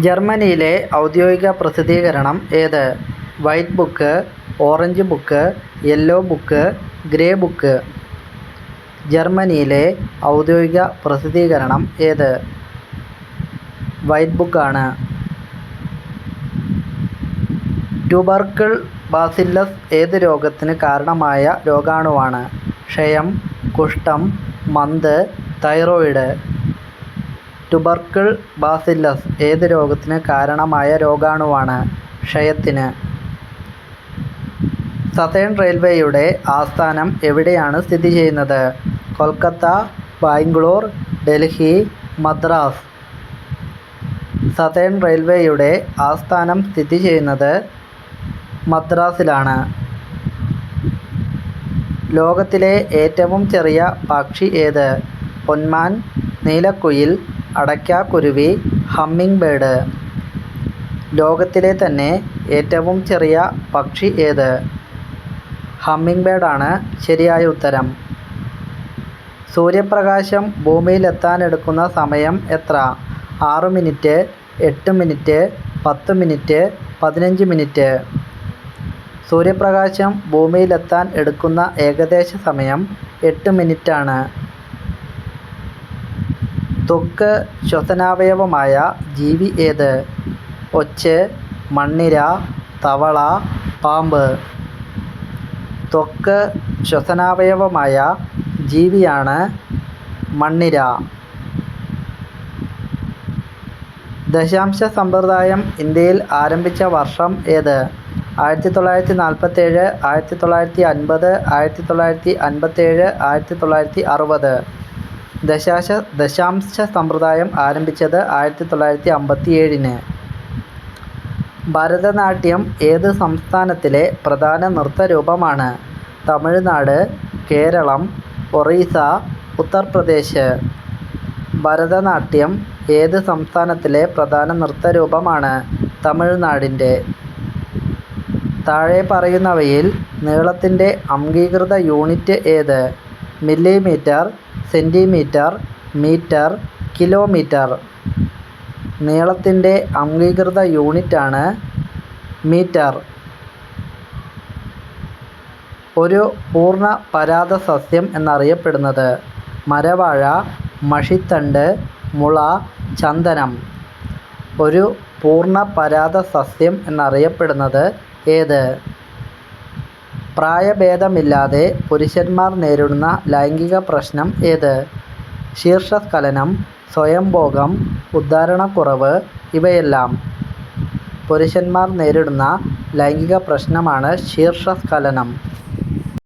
ജർമ്മനിയിലെ ഔദ്യോഗിക പ്രസിദ്ധീകരണം ഏത്? White book orange book yellow book grey book. ജർമ്മനിയിലെ ഔദ്യോഗിക പ്രസിദ്ധീകരണം ഏത്? വൈറ്റ് ബുക്കാണ്. ട്യൂബർക്കിൾ ബാസില്ലസ് ഏത് രോഗത്തിന് കാരണമായ രോഗാണുവാണ്? ക്ഷയം കുഷ്ഠം മന്ത് തൈറോയിഡ്. ട്യൂബർക്കിൾ ബാസില്ലസ് ഏത് രോഗത്തിന് കാരണമായ രോഗാണുവാണ്? ക്ഷയത്തിന്. സതേൺ റെയിൽവേയുടെ ആസ്ഥാനം എവിടെയാണ് സ്ഥിതി ചെയ്യുന്നത്? കൊൽക്കത്ത ബാംഗ്ലൂർ ഡൽഹി മദ്രാസ്. സതേൺ റെയിൽവേയുടെ ആസ്ഥാനം സ്ഥിതി ചെയ്യുന്നത് മദ്രാസിലാണ്. ലോകത്തിലെ ഏറ്റവും ചെറിയ പക്ഷി ഏത്? പൊന്മാൻ നീലക്കുയിൽ അടയ്ക്കാക്കുരുവി ഹമ്മിങ് ബേർഡ്. ലോകത്തിലെ തന്നെ ഏറ്റവും ചെറിയ പക്ഷി ഏത്? ഹമ്മിങ് ബേർഡാണ് ശരിയായ ഉത്തരം. സൂര്യപ്രകാശം ഭൂമിയിലെത്താനെടുക്കുന്ന സമയം എത്ര? ആറ് മിനിറ്റ് എട്ട് മിനിറ്റ് പത്ത് മിനിറ്റ് പതിനഞ്ച് മിനിറ്റ്. സൂര്യപ്രകാശം ഭൂമിയിലെത്താൻ എടുക്കുന്ന ഏകദേശ സമയം എട്ട് മിനിറ്റാണ്. ത്വക്ക് ശ്വസനാവയവമായ ജീവി ഏത്? ഒച്ച് മണ്ണിര തവള പാമ്പ്. ത്വക്ക് ശ്വസനാവയവമായ ജീവിയാണ് മണ്ണിര. ദശാംശ സമ്പ്രദായം ഇന്ത്യയിൽ ആരംഭിച്ച വർഷം ഏത്? ആയിരത്തി തൊള്ളായിരത്തി നാൽപ്പത്തേഴ് ആയിരത്തി തൊള്ളായിരത്തി അൻപത് ആയിരത്തി തൊള്ളായിരത്തി അൻപത്തേഴ് ആയിരത്തി തൊള്ളായിരത്തി അറുപത് ദശാശ ദശാംശ സമ്പ്രദായം ആരംഭിച്ചത് ആയിരത്തി തൊള്ളായിരത്തി അമ്പത്തി ഏഴിന് ഭരതനാട്യം ഏത് സംസ്ഥാനത്തിലെ പ്രധാന നൃത്തരൂപമാണ്? തമിഴ്നാട് കേരളം ഒറീസ ഉത്തർപ്രദേശ്. ഭരതനാട്യം ഏത് സംസ്ഥാനത്തിലെ പ്രധാന നൃത്തരൂപമാണ്? തമിഴ്നാടിന്റെ. താഴെ പറയുന്നവയിൽ നീളത്തിന്റെ അംഗീകൃത യൂണിറ്റ് ഏത്? Millimetre centimetre metre kilometre. നീളത്തിന്റെ അംഗീകൃത യൂണിറ്റാണ് മീറ്റർ. ഒരു പൂർണ പരാത സസ്യം എന്നറിയപ്പെടുന്നത് മരവാഴ മഷിത്തണ്ട് മുള ചന്ദനം. ഒരു പൂർണ പരാത സസ്യം എന്നറിയപ്പെടുന്നത് ഏത്? പ്രായഭേദമില്ലാതെ പുരുഷന്മാർ നേരിടുന്ന ലൈംഗിക പ്രശ്നം ഏത്? ശീർഷസ്ഖലനം സ്വയംഭോഗം ഉദ്ധാരണക്കുറവ് ഇവയെല്ലാം പുരുഷന്മാർ നേരിടുന്ന ലൈംഗിക പ്രശ്നമാണ് ശീർഷസ്ഖലനം.